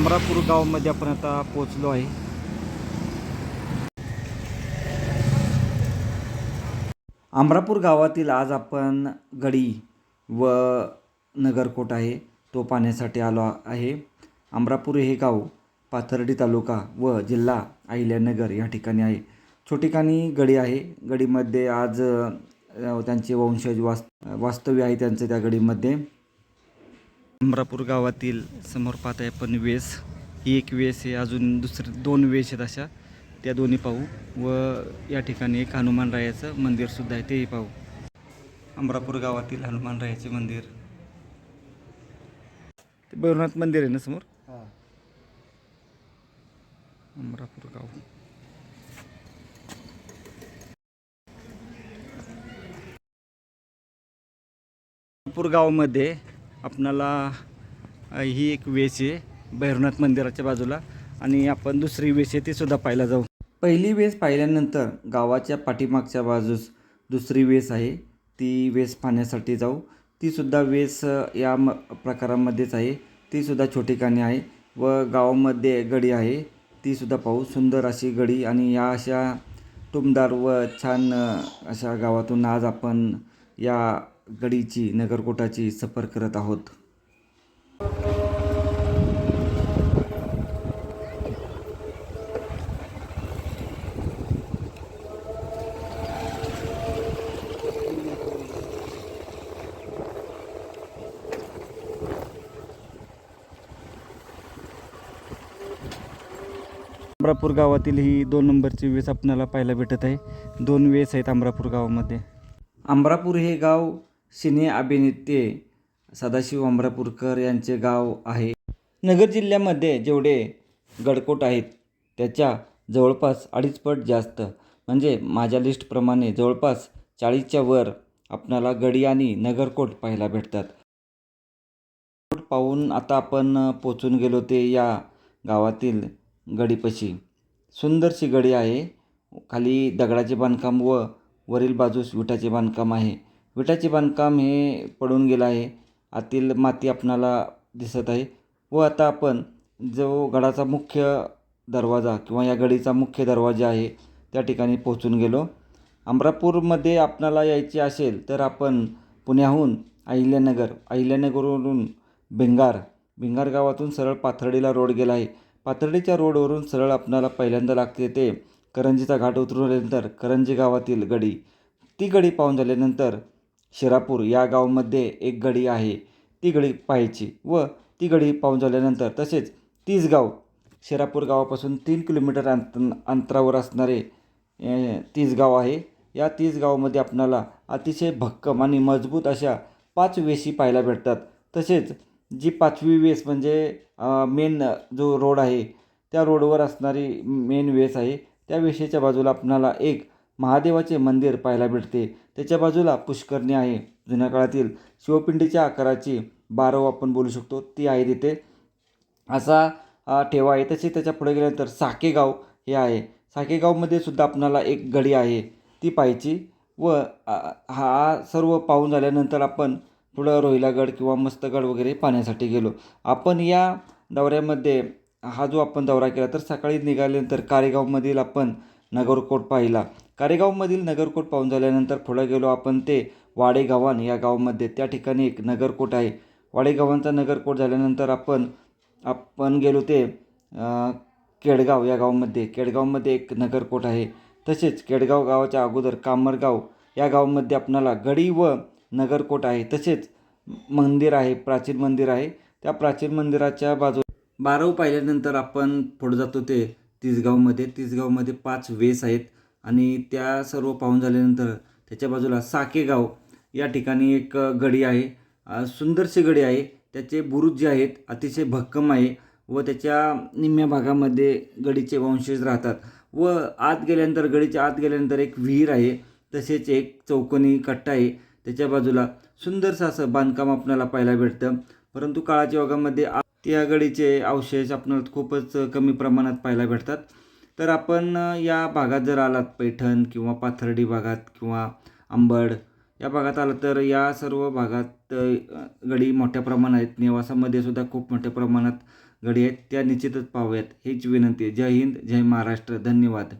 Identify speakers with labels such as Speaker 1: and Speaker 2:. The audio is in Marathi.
Speaker 1: अमरापूर गावामध्ये आपण आता पोचलो आहे. अमरापूर गावातील आज आपण गडी व नगरकोट आहे तो पाहण्यासाठी आलो आहे. अमरापूर हे गाव पाथर्डी तालुका व जिल्हा अहिल्यानगर या ठिकाणी आहे. छोटिकाणी गडी आहे. गडीमध्ये आज त्यांचे वंशज वास वास्तव्य आहे त्यांचं त्या गडीमध्ये. अमरापूर गावातील समोर पाहताय आपण वेस. ही एक वेस आहे अजून दुसरे दोन वेस आहेत अशा. त्या दोन्ही पाहू व या ठिकाणी एक हनुमानरायाचं मंदिरसुद्धा आहे तेही पाहू. अमरापूर गावातील हनुमानरायाचे मंदिर. ते भैरवनाथ मंदिर आहे ना समोर? अमरापूर गाव. अमरापूर गावामध्ये आपणाला ही एक वेस आहे भैरवनाथ मंदिराच्या बाजूला. आणि आपण दुसरी वेस आहे ती सुद्धा पाहायला जाऊ. पहिली वेस पाहिल्यानंतर गावाच्या पाठीमागच्या बाजूस दुसरी वेस आहे ती वेस पाहण्यासाठी जाऊ. ती सुद्धा वेस या म प्रकारामध्येच आहे. ती सुद्धा काणी आहे व गावामध्ये गडी आहे. ती सुद्धा पाहू. सुंदर अशी गडी आणि या अशा टुमदार व छान अशा गावातून आज आपण या गडीची नगरकोटाची सफर करत आहोत. अमरापूर गावातील ही दोन नंबरची वेस आपणाला पाहायला भेटत आहे. दोन वेस आहेत अमरापूर गावामध्ये. अमरापूर हे गाव सिने अभिनेते सदाशिव अमरापूरकर यांचे गाव आहे. नगर जिल्ह्यामध्ये जेवढे गडकोट आहेत त्याच्या जवळपास अडीच पट जास्त. म्हणजे माझ्या लिस्टप्रमाणे जवळपास चाळीसच्या वर आपणाला गडी आणि नगरकोट पाहायला भेटतात. कोट पाहून आता आपण पोचून गेलो ते या गावातील गडीपाशी. सुंदरशी गडी आहे. खाली दगडाचे बांधकाम व वरील बाजूस विटाचे बांधकाम आहे. विटाचे बांधकाम हे पडून गेलं आहे. आतील माती आपणाला दिसत आहे. व आता आपण जो गडाचा मुख्य दरवाजा किंवा या गडीचा मुख्य दरवाजा आहे त्या ठिकाणी पोहोचून गेलो. अमरापूरमध्ये आपणाला यायचे असेल तर आपण पुण्याहून अहिल्यानगर अहिल्यानगरवरून भिंगार भिंगार गावातून सरळ पाथर्डीला रोड गेला आहे. पाथर्डीच्या रोडवरून सरळ आपणाला पहिल्यांदा लागते ते करंजीचा घाट उतरून आल्यानंतर करंजी गावातील गडी. ती गडी पाहून झाल्यानंतर शिरापूर या गावामध्ये एक गडी आहे ती गडी पाहायची. व ती गडी पाहून झाल्यानंतर तसेच तीस गाव शिरापूर गावापासून तीन किलोमीटर अंत अंतरावर असणारे अ, तीस गाव आहे. या तीस गावामध्ये आपणाला अतिशय भक्कम आणि मजबूत अशा पाच वेशी पाहायला भेटतात. तसेच जी पाचवी वेस म्हणजे मेन जो रोड आहे त्या रोडवर असणारी मेन वेस आहे त्या वेशीच्या बाजूला आपणाला एक महादेवाचे मंदिर पाहायला भेटते. त्याच्या बाजूला पुष्करणी आहे. जुन्या काळातील शिवपिंडीच्या आकाराची बारव आपण बोलू शकतो. ती आहे तिथे. असा ठेवा आहे. तसे त्याच्या पुढे गेल्यानंतर साकेगाव हे आहे. साकेगावमध्ये सुद्धा आपणाला एक गडी आहे. ती पाहायची व हा सर्व पाहून झाल्यानंतर आपण पुढं रोहिलागड किंवा मस्तगड वगैरे पाहण्यासाठी गेलो. आपण या दौऱ्यामध्ये हा जो आपण दौरा केला तर सकाळी निघाल्यानंतर कारेगावमधील आपण नगरकोट पाहिला. कारेगावमधील नगरकोट पाहून झाल्यानंतर पुढं गेलो आपण ते वाडेगावान या गावामध्ये. त्या ठिकाणी एक नगरकोट आहे. वाडेगावांचा नगरकोट झाल्यानंतर आपण आपण गेलो ते केडगाव या गावामध्ये. केडगावमध्ये एक नगरकोट आहे. तसेच केडगाव गावाच्या अगोदर कामरगाव या गावामध्ये आपणाला गडी व नगरकोट आहे. तसेच मंदिर आहे प्राचीन मंदिर आहे. त्या प्राचीन मंदिराच्या बाजू बाराव पाहिल्यानंतर आपण पुढे जातो ते तिसगावमध्ये तिसगावमध्ये पाच वेस आहेत आणि त्या सर्व पाहून झाल्यानंतर त्याच्या बाजूला साकेगाव या ठिकाणी एक गडी आहे. सुंदरशी गडी आहे. त्याचे बुरुज जे आहेत अतिशय भक्कम आहे व त्याच्या निम्म्या भागामध्ये गडीचे वंशज राहतात व आत गेल्यानंतर गडीच्या आत गेल्यानंतर एक विहीर आहे. तसेच एक चौकोनी कट्टा आहे. त्याच्या बाजूला सुंदरसं असं बांधकाम आपल्याला पाहायला भेटतं. परंतु काळाच्या योगामध्ये त्या गडीचे अवशेष आपल्याला खूपच कमी प्रमाणात पाहायला भेटतात. तर आपण या भागात जर आलात पैठण किंवा पाथर्डी भागात किंवा आंबड या भागात आलं तर या सर्व भागात गडी मोठ्या प्रमाणात आहेत. नेवासामध्ये सुद्धा खूप मोठ्या प्रमाणात गडी आहेत. त्या निश्चितच पाहूयात हीच विनंती जय हिंद जय महाराष्ट्र. धन्यवाद.